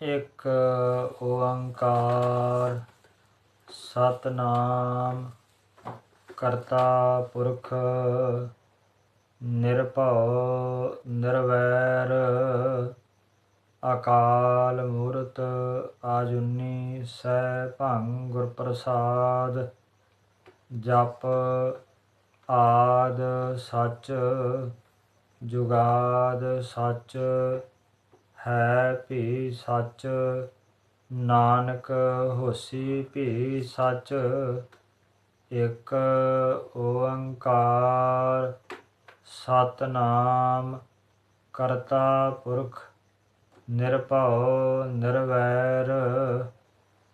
ਇੱਕ ਓੰਕਾਰ ਸਤਨਾਮ ਕਰਤਾ ਪੁਰਖ ਨਿਰਭਉ ਨਿਰਵੈਰ ਅਕਾਲ ਮੂਰਤ ਆਜੁਨੀ ਸੈ ਭੰਗ ਗੁਰ ਪ੍ਰਸਾਦ ਜਪ ਆਦ ਸੱਚ ਜੁਗਾਦ ਸੱਚ ਹੈ ਭੀ ਸੱਚ, ਨਾਨਕ ਹੋਸੀ ਭੀ ਸੱਚ, ਇੱਕ ਓੰਕਾਰ ਸਤਨਾਮ ਕਰਤਾ ਪੁਰਖ, ਨਿਰਭਉ ਨਿਰਵੈਰ,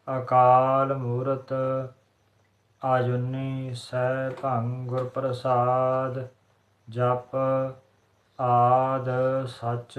ਅਕਾਲ ਮੂਰਤ ਆਜੁਨੀ ਸਹਿ ਭੰਗ ਗੁਰ ਪ੍ਰਸਾਦ, ਜਪ ਆਦ ਸੱਚ